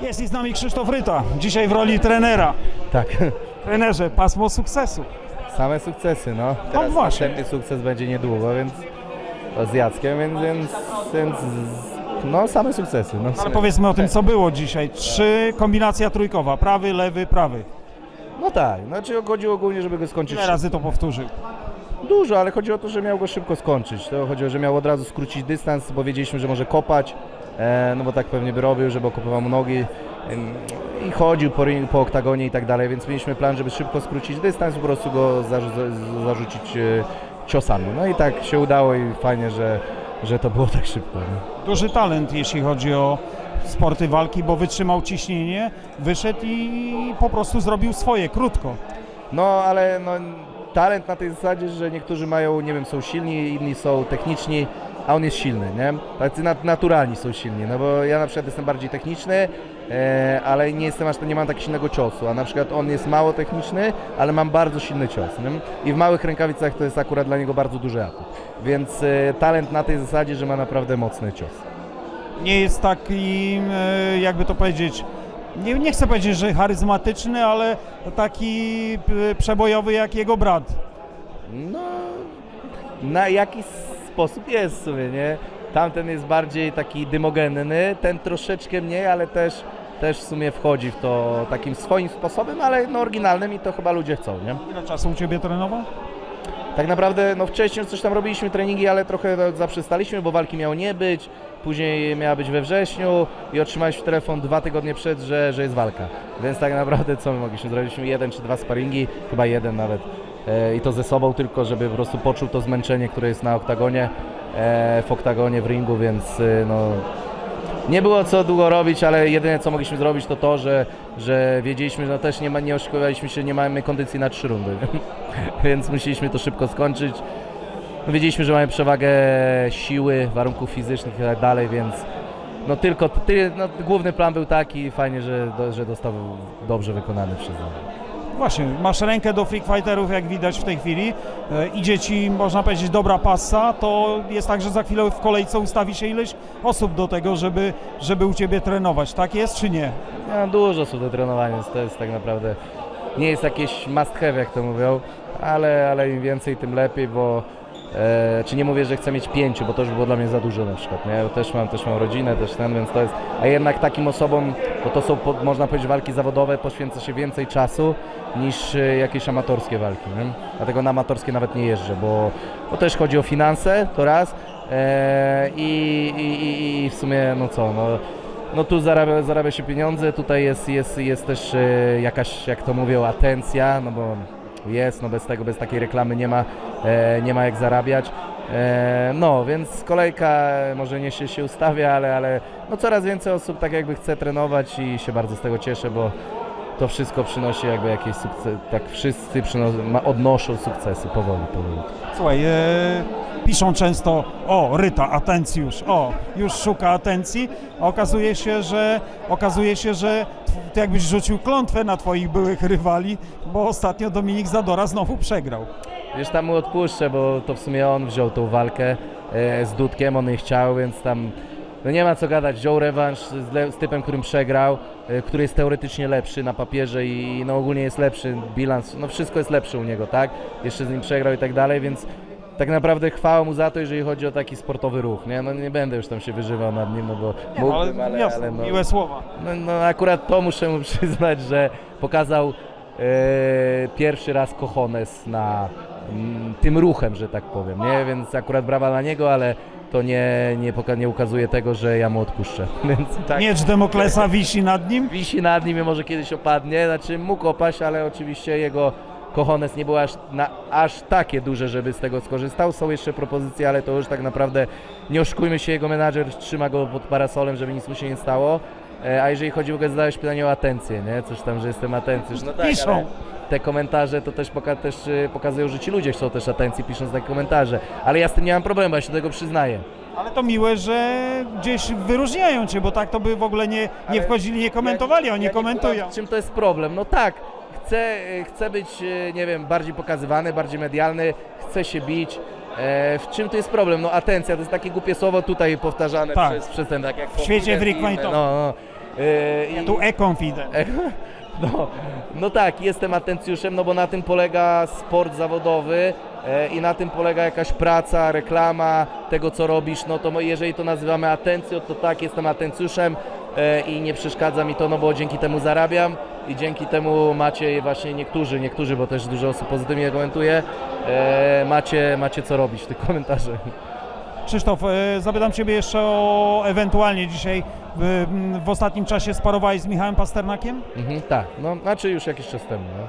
Jest i z nami Krzysztof Ryta, dzisiaj w roli trenera. Tak, Trenerze, pasmo sukcesu. same sukcesy, no. Teraz właśnie. następny sukces będzie niedługo, więc to z Jackiem, więc, więc, więc no same sukcesy. No, w Ale sumie. powiedzmy o tym, co było dzisiaj. Trzy, kombinacja trójkowa, prawy, lewy, prawy. no tak, znaczy chodziło ogólnie, żeby go skończyć Ile razy to powtórzył? Dużo, ale chodzi o to, że miał go szybko skończyć. To chodziło, że miał od razu skrócić dystans, bo wiedzieliśmy, że może kopać, e, no bo tak pewnie by robił, żeby okopywał mu nogi em, i chodził po, ring- po oktagonie i tak dalej, więc mieliśmy plan, żeby szybko skrócić dystans po prostu go zarzu za- zarzucić e, ciosami. No i tak się udało i fajnie, że, że to było tak szybko. No. Duży talent, jeśli chodzi o sporty walki, bo wytrzymał ciśnienie, wyszedł i po prostu zrobił swoje, krótko. No, ale no, talent na tej zasadzie, że niektórzy mają, nie wiem, są silni, inni są techniczni, a on jest silny, nie? Tacy nat- naturalni są silni, no bo ja na przykład jestem bardziej techniczny, e, ale nie jestem aż, nie mam tak silnego ciosu, a na przykład on jest mało techniczny, ale mam bardzo silny cios, nie? I w małych rękawicach to jest akurat dla niego bardzo duży atut. Więc e, talent na tej zasadzie, że ma naprawdę mocny cios. Nie jest taki, e, jakby to powiedzieć, nie, nie chcę powiedzieć, że charyzmatyczny, ale taki e, przebojowy jak jego brat. No, na jakiś sposób jest w sumie, nie? Tamten jest bardziej taki dymogenny, ten troszeczkę mniej, ale też, też w sumie wchodzi w to takim swoim sposobem, ale no oryginalnym i to chyba ludzie chcą, nie? Ile czasu u Ciebie trenował? Tak naprawdę, no wcześniej coś tam robiliśmy treningi, ale trochę zaprzestaliśmy, bo walki miało nie być, później miała być we wrześniu i otrzymaliśmy telefon dwa tygodnie przed, że, że jest walka. Więc tak naprawdę co my mogliśmy? Zrobiliśmy jeden czy dwa sparingi, chyba jeden nawet i to ze sobą tylko, żeby po prostu poczuł to zmęczenie, które jest na oktagonie, e, w oktagonie, w ringu, więc e, no nie było co długo robić, ale jedyne co mogliśmy zrobić to to, że, że wiedzieliśmy, że no też nie, ma, nie oszukiwaliśmy się, nie mamy kondycji na trzy rundy, więc musieliśmy to szybko skończyć. Wiedzieliśmy, że mamy przewagę siły, warunków fizycznych i tak dalej, więc no tylko ty, no, główny plan był taki, fajnie, że, do, że został dobrze wykonany przez nas. Właśnie, masz rękę do freak fighterów, jak widać w tej chwili. E, idzie ci, można powiedzieć, dobra passa. To jest tak, że za chwilę w kolejce ustawi się ileś osób do tego, żeby, żeby u ciebie trenować. Tak jest czy nie? Ja mam dużo osób do trenowania, więc to jest tak naprawdę nie jest jakieś must have, jak to mówią, ale, ale im więcej, tym lepiej, bo e, czy nie mówię, że chcę mieć pięciu, bo to już było dla mnie za dużo na przykład, nie? Też mam, też mam rodzinę, też ten, więc to jest, a jednak takim osobom, bo to są, można powiedzieć, walki zawodowe, poświęca się więcej czasu niż e, jakieś amatorskie walki, nie? Dlatego na amatorskie nawet nie jeżdżę, bo, bo też chodzi o finanse, to raz, e, i, i, i, w sumie, no co, no, no tu zarabia, zarabia się pieniądze, tutaj jest, jest, jest też jakaś, jak to mówią, atencja, no bo jest, no bez tego, bez takiej reklamy nie ma, e, nie ma jak zarabiać. E, no, więc kolejka może nie się, się ustawia, ale, ale no coraz więcej osób tak jakby chce trenować i się bardzo z tego cieszę, bo to wszystko przynosi jakby jakieś sukcesy, tak wszyscy przynoszą, ma, odnoszą sukcesy powoli, powoli. Słuchaj, e, piszą często, o, Ryta, atencjusz, o, już szuka atencji, a okazuje się, że okazuje się, że ty jakbyś rzucił klątwę na twoich byłych rywali, bo ostatnio Dominik Zadora znowu przegrał. Wiesz, tam mu odpuszczę, bo to w sumie on wziął tą walkę e, z Dudkiem, on jej chciał, więc tam no nie ma co gadać, wziął rewanż z, z typem, którym przegrał, e, który jest teoretycznie lepszy na papierze i no ogólnie jest lepszy, bilans, no wszystko jest lepsze u niego, tak? Jeszcze z nim przegrał i tak dalej, więc tak naprawdę chwała mu za to, jeżeli chodzi o taki sportowy ruch, nie? No nie będę już tam się wyżywał nad nim, no bo Nie, mógłbym, ale, jasne, no, miłe słowa. no, no akurat to muszę mu przyznać, że pokazał e, pierwszy raz cojones na mm, tym ruchem, że tak powiem, nie? Więc akurat brawa dla niego, ale to nie, nie, poka- nie ukazuje tego, że ja mu odpuszczę. Więc tak. Miecz Demoklesa wisi nad nim. Wisi nad nim i może kiedyś opadnie, znaczy mógł opaść, ale oczywiście jego cojones nie było aż, na, aż takie duże, żeby z tego skorzystał. Są jeszcze propozycje, ale to już tak naprawdę nie oszukujmy się, jego menadżer trzyma go pod parasolem, żeby nic mu się nie stało. E, A jeżeli chodzi w ogóle zadałeś pytanie o atencję, nie? Coś tam, że jestem atencjusz. No tak, Piszą. ale, te komentarze to też, poka- też y, pokazują, że ci ludzie chcą też atencji pisząc takie komentarze. Ale ja z tym nie mam problemu, ja się do tego przyznaję. Ale to miłe, że gdzieś wyróżniają cię, bo tak to by w ogóle nie, nie wchodzili, nie komentowali, Ja- oni komentują. Czym to jest problem? No tak, chcę, chcę być, e, nie wiem, bardziej pokazywany, bardziej medialny, chcę się bić. E, w czym to jest problem? No atencja, to jest takie głupie słowo tutaj powtarzane Tak. przez, przez ten, tak jak W świecie confidence freak i inne. No, no. E, i- Tu e-confident. no, no tak, jestem atencjuszem, no bo na tym polega sport zawodowy e, i na tym polega jakaś praca, reklama tego, co robisz. No to mo- jeżeli to nazywamy atencją, to tak, jestem atencjuszem e, i nie przeszkadza mi to, no bo dzięki temu zarabiam i dzięki temu macie właśnie niektórzy, niektórzy, bo też dużo osób pozytywnie komentuje, e, macie, macie co robić w tych komentarzach. Krzysztof, e, zapytam Ciebie jeszcze o ewentualnie dzisiaj w, ostatnim czasie sparowałeś z Michałem Pasternakiem? Mhm, tak, no znaczy już jakiś czas temu. No.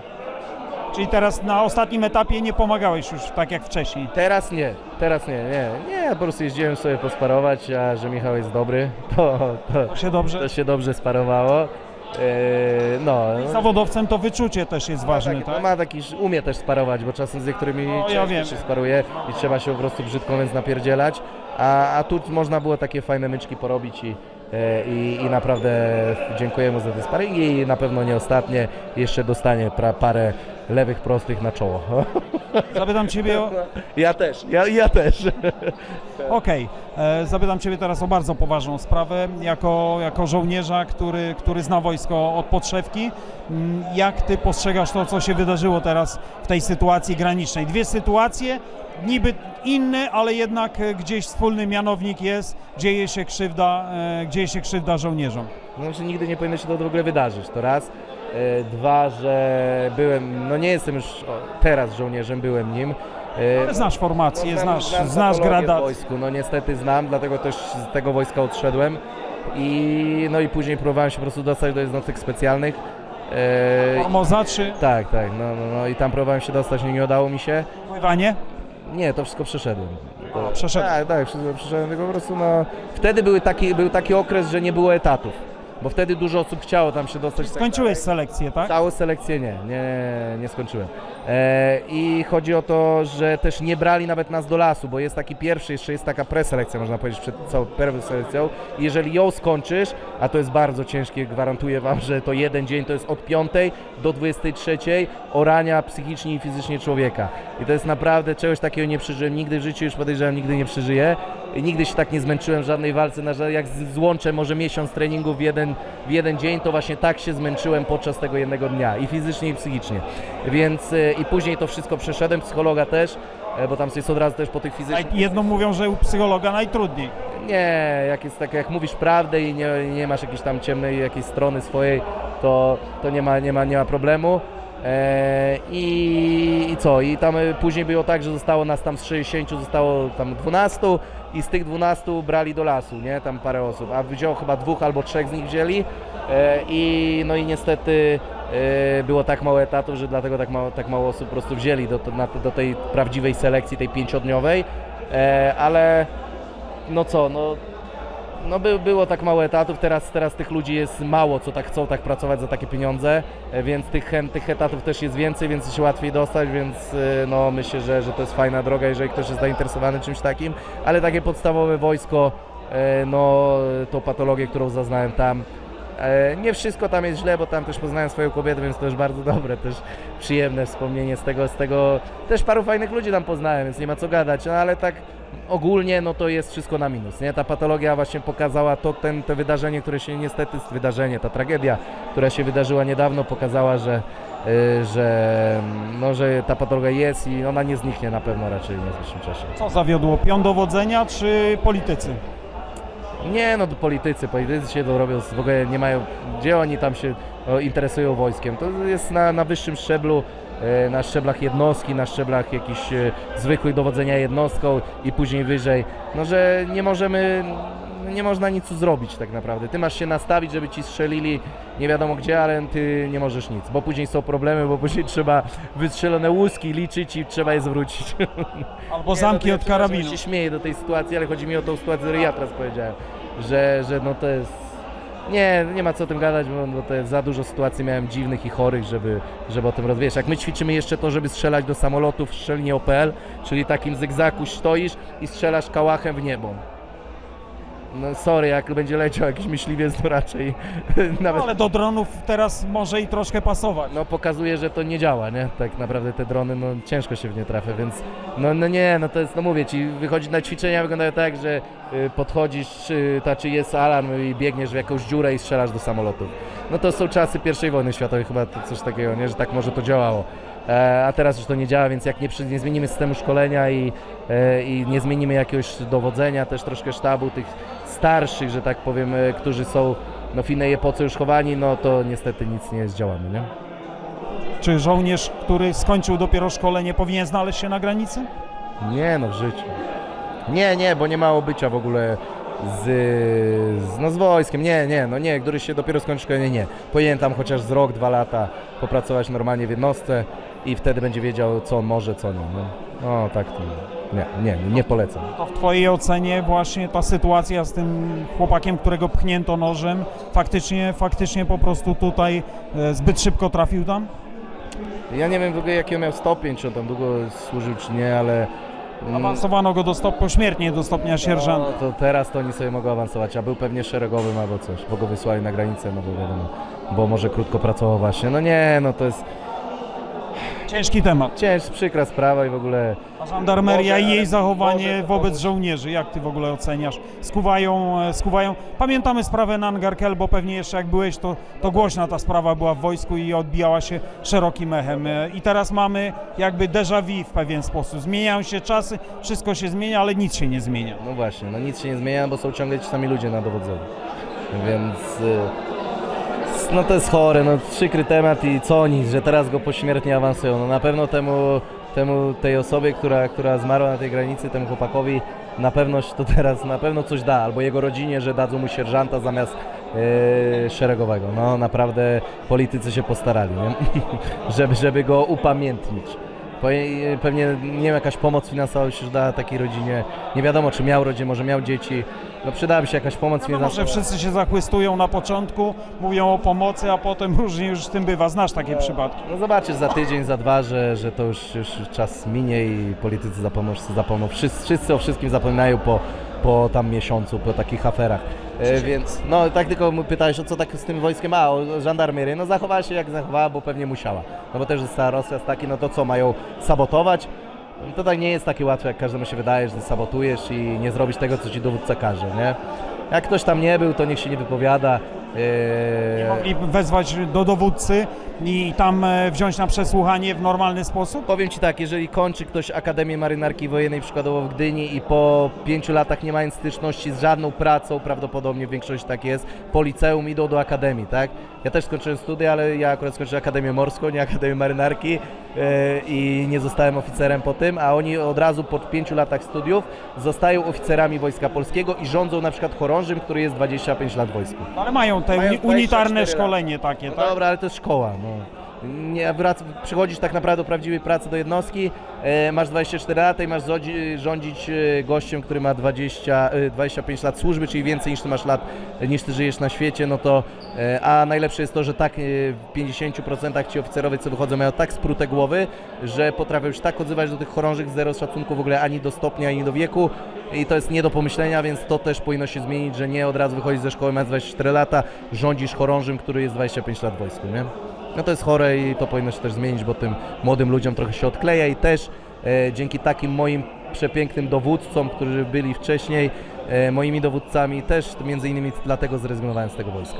Czyli teraz na ostatnim etapie nie pomagałeś już tak jak wcześniej. Teraz nie, teraz nie, nie, nie, po prostu jeździłem sobie posparować, a że Michał jest dobry, to, to, To się dobrze. to się dobrze sparowało. Eee, no, no, Zawodowcem to wyczucie też jest ważne, tak, ma taki, umie też sparować, bo czasem z niektórymi No, ja wiem. się sparuje i trzeba się po prostu brzydko mówiąc napierdzielać, a, a tu można było takie fajne myczki porobić i, e, i, i naprawdę dziękuję mu za te sparingi i na pewno nie ostatnie, jeszcze dostanie pra, parę lewych prostych na czoło. Zapytam Ciebie o... Ja też, ja, ja też. Okej, e, zapytam Ciebie teraz o bardzo poważną sprawę. Jako, jako żołnierza, który, który zna wojsko od podszewki, mm, jak Ty postrzegasz to, co się wydarzyło teraz w tej sytuacji granicznej? Dwie sytuacje, niby inne, ale jednak gdzieś wspólny mianownik jest, dzieje się krzywda, e, dzieje się krzywda żołnierzom. No, że nigdy nie powinno się to w ogóle wydarzyć, to raz. E, Dwa, że byłem, no nie jestem już teraz żołnierzem, byłem nim. E, Ale znasz formację, no, znasz, znam znasz w gradację. wojsku, no niestety znam, dlatego też z tego wojska odszedłem. I, no i później próbowałem się po prostu dostać do jednostek specjalnych. E, Formoza czy tak, tak, no, no, no i tam próbowałem się dostać, no nie udało mi się. pływanie? Nie, to wszystko przeszedłem. To, Przeszedłeś. Tak, tak, przeszedłem, tylko po prostu no... Wtedy były taki, był taki okres, że nie było etatów, bo wtedy dużo osób chciało tam się dostać. Skończyłeś selekcję, tak? Całą selekcję nie, nie, nie skończyłem. E, I chodzi o to, że też nie brali nawet nas do lasu, bo jest taki pierwszy, jeszcze jest taka preselekcja, można powiedzieć, przed całą preselekcją. I jeżeli ją skończysz, a to jest bardzo ciężkie, gwarantuję Wam, że to jeden dzień to jest od 5 do 23 orania psychicznie i fizycznie człowieka. I to jest naprawdę czegoś takiego nie przeżyłem nigdy w życiu, już podejrzewam, nigdy nie przeżyję. Nigdy się tak nie zmęczyłem w żadnej walce, jak złączę może miesiąc treningu w jeden, w jeden dzień, to właśnie tak się zmęczyłem podczas tego jednego dnia i fizycznie i psychicznie. Więc e, i później to wszystko przeszedłem, psychologa też, e, bo tam jest od razu też po tych fizycznych... Jedno mówią, że u psychologa najtrudniej. Nie, jak jest tak, jak mówisz prawdę i nie, nie masz jakiejś tam ciemnej jakiejś strony swojej, to, to nie, ma, nie, ma, nie ma problemu. E, i, I co? I tam e, później było tak, że zostało nas tam z 60, zostało tam 12 i z tych 12 brali do lasu, nie? Tam parę osób, a wziął chyba dwóch albo trzech z nich wzięli. E, i no i niestety e, było tak mało etatów, że dlatego tak mało, tak mało osób po prostu wzięli do, na, do tej prawdziwej selekcji, tej pięciodniowej, e, ale no co, no, no by, było tak mało etatów, teraz, teraz tych ludzi jest mało, co tak chcą tak pracować za takie pieniądze, e, więc tych, chę- tych etatów też jest więcej, więc się łatwiej dostać, więc e, no myślę, że, że to jest fajna droga, jeżeli ktoś jest zainteresowany czymś takim, ale takie podstawowe wojsko, e, no tą patologię, którą zaznałem tam, Nie wszystko tam jest źle, bo tam też poznałem swoją kobietę, więc to już bardzo dobre, też przyjemne wspomnienie z tego, z tego też paru fajnych ludzi tam poznałem, więc nie ma co gadać, no ale tak ogólnie no to jest wszystko na minus, nie? Ta patologia właśnie pokazała to, ten, to wydarzenie, które się niestety, wydarzenie, ta tragedia, która się wydarzyła niedawno pokazała, że, y, że, no, że ta patologia jest i ona nie zniknie na pewno raczej w najbliższym czasie. Co zawiodło? Pion dowodzenia czy politycy? Nie, no to politycy, politycy się to robią, w ogóle nie mają, gdzie oni tam się interesują wojskiem. To jest na, na wyższym szczeblu, e, na szczeblach jednostki, na szczeblach jakichś e, zwykłych dowodzenia jednostką i później wyżej. No, że nie możemy, nie można nic zrobić tak naprawdę. Ty masz się nastawić, żeby ci strzelili nie wiadomo gdzie, ale ty nie możesz nic, bo później są problemy, bo później trzeba wystrzelone łuski liczyć i trzeba je zwrócić. Albo zamki no od karabinu. Ja się śmieję do tej sytuacji, ale chodzi mi o tą sytuację, którą ja teraz powiedziałem, że, że no to jest Nie, nie ma co o tym gadać, bo, bo to jest za dużo sytuacji miałem dziwnych i chorych, żeby, żeby o tym rozwijać. Jak my ćwiczymy jeszcze to, żeby strzelać do samolotów strzelnie OPL, czyli takim zygzaku stoisz i strzelasz kałachem w niebo. No sorry, jak będzie leciał jakiś myśliwiec, to raczej nawet... Ale do dronów teraz może i troszkę pasować. no pokazuje, że to nie działa, nie? Tak naprawdę te drony, no ciężko się w nie trafia, więc no, no nie, no to jest, no mówię Ci, wychodzić na ćwiczenia wyglądają tak, że y, podchodzisz, czy, ta, czy jest alarm i biegniesz w jakąś dziurę i strzelasz do samolotów. No to są czasy pierwszej wojny światowej chyba coś takiego, nie? Że tak może to działało. E, a teraz już to nie działa, więc jak nie, przy, nie zmienimy systemu szkolenia i, e, i nie zmienimy jakiegoś dowodzenia, też troszkę sztabu tych starszych, że tak powiem, e, którzy są no, w innej epoce już chowani, no to niestety nic nie zdziałamy, nie? Czy żołnierz, który skończył dopiero szkolenie, powinien znaleźć się na granicy? Nie no, w życiu. Nie, nie, bo nie mało bycia w ogóle z, z, no, z wojskiem. Nie, nie, no nie, który się dopiero skończy szkolenie, nie. Powinien tam chociaż z rok, dwa lata popracować normalnie w jednostce i wtedy będzie wiedział, co może, co nie. No, no tak to nie, nie, nie polecam. To w Twojej ocenie właśnie ta sytuacja z tym chłopakiem, którego pchnięto nożem, faktycznie, faktycznie po prostu tutaj e, zbyt szybko trafił tam? Ja nie wiem w ogóle jaki on miał stopień, czy on tam długo służył, czy nie, ale... mm, Awansowano go do stop, pośmiertnie do stopnia sierżanta. No, to teraz to oni sobie mogą awansować, a był pewnie szeregowym albo coś, bo go wysłali na granicę, no bo wiadomo, bo może krótko pracował właśnie. No nie, no to jest Ciężki temat. ciężka, przykra sprawa i w ogóle... A żandarmeria i jej zachowanie może to wobec żołnierzy, jak ty w ogóle oceniasz? Skuwają, e, skuwają. Pamiętamy sprawę Nangarkel, bo pewnie jeszcze jak byłeś, to, to głośna ta sprawa była w wojsku i odbijała się szerokim echem. E, I teraz mamy jakby déjà vu w pewien sposób. Zmieniają się czasy, wszystko się zmienia, ale nic się nie zmienia. No właśnie, no nic się nie zmienia, bo są ciągle ci sami ludzie na dowodzeniu. Więc... y, s- No to jest chore, no przykry temat i co oni, że teraz go pośmiertnie awansują. No na pewno temu, temu tej osobie, która, która zmarła na tej granicy, temu chłopakowi, na pewno to teraz na pewno coś da, albo jego rodzinie, że dadzą mu sierżanta zamiast yy, szeregowego. No naprawdę politycy się postarali, nie? żeby, żeby go upamiętnić. Pewnie nie wiem, jakaś pomoc finansowa się już dała takiej rodzinie. Nie wiadomo, czy miał rodzinę, może miał dzieci. No przydałaby się jakaś pomoc No może finansowa. wszyscy się zachwystują na początku, mówią o pomocy, a potem różnie już z tym bywa. Znasz takie przypadki. No zobaczysz za tydzień, za dwa, że, że to już, już czas minie i politycy zapomną, wszyscy zapomną. Wszyscy, wszyscy o wszystkim zapominają po, po tam miesiącu, po takich aferach. E, więc no tak tylko mu pytałeś, o co tak z tym wojskiem, a o żandarmerię. No zachowała się jak zachowała, bo pewnie musiała. No bo też została rozkaz taki, no to co, mają sabotować? No To tak nie jest takie łatwe, jak każdemu się wydaje, że sabotujesz i nie zrobisz tego, co ci dowódca każe, nie? Jak ktoś tam nie był, to niech się nie wypowiada. E, Mogli wezwać do dowódcy i tam e, wziąć na przesłuchanie w normalny sposób? Powiem Ci tak, jeżeli kończy ktoś Akademię Marynarki Wojennej przykładowo w Gdyni i po pięciu latach nie mając styczności z żadną pracą, prawdopodobnie w większości tak jest, po liceum idą do Akademii, tak? Ja też skończyłem studia, ale ja akurat skończyłem Akademię Morską, nie Akademię Marynarki yy, i nie zostałem oficerem po tym, a oni od razu po pięciu latach studiów zostają oficerami Wojska Polskiego i rządzą na przykład chorążym, który jest 25 lat w wojsku. Ale mają te Mają uni- unitarne 24 szkolenie takie, No tak? dobra, ale to jest szkoła. No. Nie, wrac, przychodzisz tak naprawdę do prawdziwej pracy do jednostki, e, masz 24 lata i masz zodzi, rządzić e, gościem, który ma 20, e, 25 lat służby, czyli więcej niż ty masz lat, niż ty żyjesz na świecie, no to, e, a najlepsze jest to, że tak e, w 50% ci oficerowie, co wychodzą, mają tak sprute głowy, że potrafią się tak odzywać do tych chorążych zero szacunku w ogóle ani do stopnia, ani do wieku. I to jest nie do pomyślenia, więc to też powinno się zmienić, że nie od razu wychodzisz ze szkoły, masz 24 lata, rządzisz chorążym, który jest 25 lat w wojsku, nie? No to jest chore i to powinno się też zmienić, bo tym młodym ludziom trochę się odkleja i też e, dzięki takim moim przepięknym dowódcom, którzy byli wcześniej e, moimi dowódcami, też między innymi dlatego zrezygnowałem z tego wojska.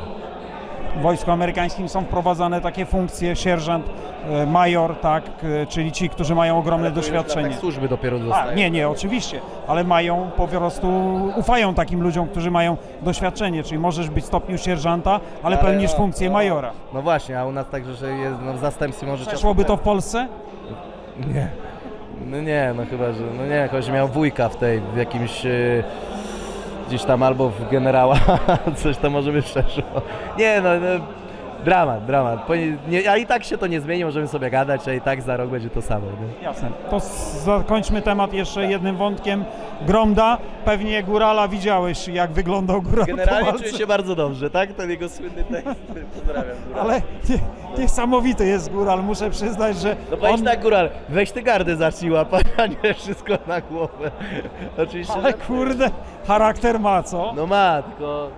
W wojsku amerykańskim są wprowadzane takie funkcje sierżant, e, major, tak, e, czyli ci, którzy mają ogromne doświadczenie. Tak służby dopiero A, dostają. nie, nie, oczywiście, ale mają po prostu, ufają takim ludziom, którzy mają doświadczenie, czyli możesz być w stopniu sierżanta, ale, pełnisz no, funkcję no, majora. No właśnie, a u nas także, że jest no, w zastępstwie może Przeszłoby to w Polsce? Nie. No nie, no chyba, że no nie, jakoś miał wujka w tej, w jakimś e, gdzieś tam albo w generała, coś tam może by przeszło. Nie no, no Dramat, dramat. Nie, a i tak się to nie zmieni, możemy sobie gadać, a i tak za rok będzie to samo. Nie? Jasne. To s- zakończmy temat jeszcze jednym wątkiem. Gromda, pewnie Górala widziałeś, jak wyglądał Góral po Generalnie walce. czuję się bardzo dobrze, tak? Ten jego słynny tekst. Pozdrawiam. Góral. Ale nie, niesamowity jest Góral, muszę przyznać, że No powiedz on... tak, Góral, weź ty gardę zacznij łapać, a nie wszystko na głowę. Oczywiście. Ale kurde, charakter ma, co? No ma, tylko...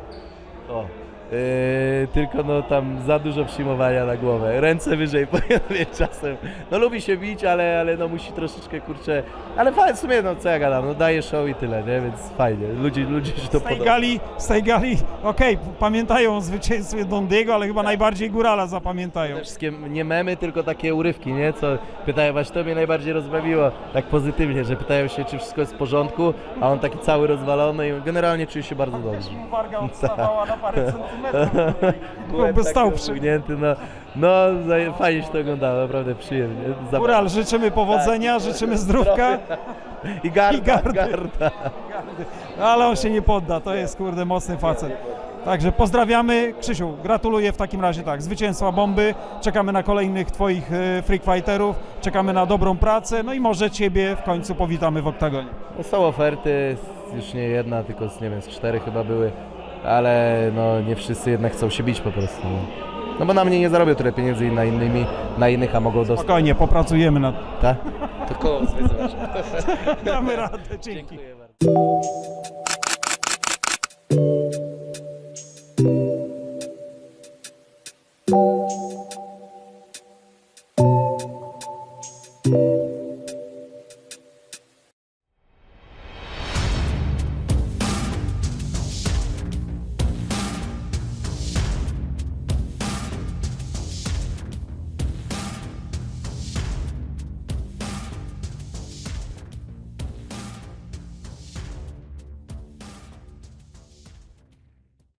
O. Yy, tylko no tam za dużo przyjmowania na głowę. Ręce wyżej powinien mieć czasem. No lubi się bić, ale, ale no musi troszeczkę kurczę. Ale fajnie, w sumie no co ja gadam, no daje show i tyle, nie? Więc fajnie. Ludzi, ludzi się to Z tej podoba. gali, z tej gali, okej, pamiętają o zwycięstwie Dondiego, ale chyba najbardziej Górala zapamiętają. Te wszystkie nie memy, tylko takie urywki, nie? Co pytają właśnie, to mnie najbardziej rozbawiło, tak pozytywnie, że pytają się, czy wszystko jest w porządku, a on taki cały rozwalony i generalnie czuje się bardzo dobrze. Warga odstawała na parę centymetrów. Byłem Byłby tak stał przy... no, no fajnie się to oglądało, naprawdę przyjemnie. Zab- Góral, życzymy powodzenia, życzymy zdrówka, I garda, i gardy. garda. ale on się nie podda, to jest kurde mocny facet. Także pozdrawiamy. Krzysiu, gratuluję w takim razie tak, zwycięstwa bomby, czekamy na kolejnych Twoich e, freak fighterów, czekamy na dobrą pracę, no i może Ciebie w końcu powitamy w oktagonie. No, Są oferty, już nie jedna, tylko z, nie wiem, z cztery chyba były, ale no nie wszyscy jednak chcą się bić po prostu. No, no bo na mnie nie zarobią tyle pieniędzy i na innymi, na innych, a mogą dostać. Spokojnie, popracujemy nad Tak? To koło zwyzywasz. Damy radę, dzięki. Dziękuję bardzo.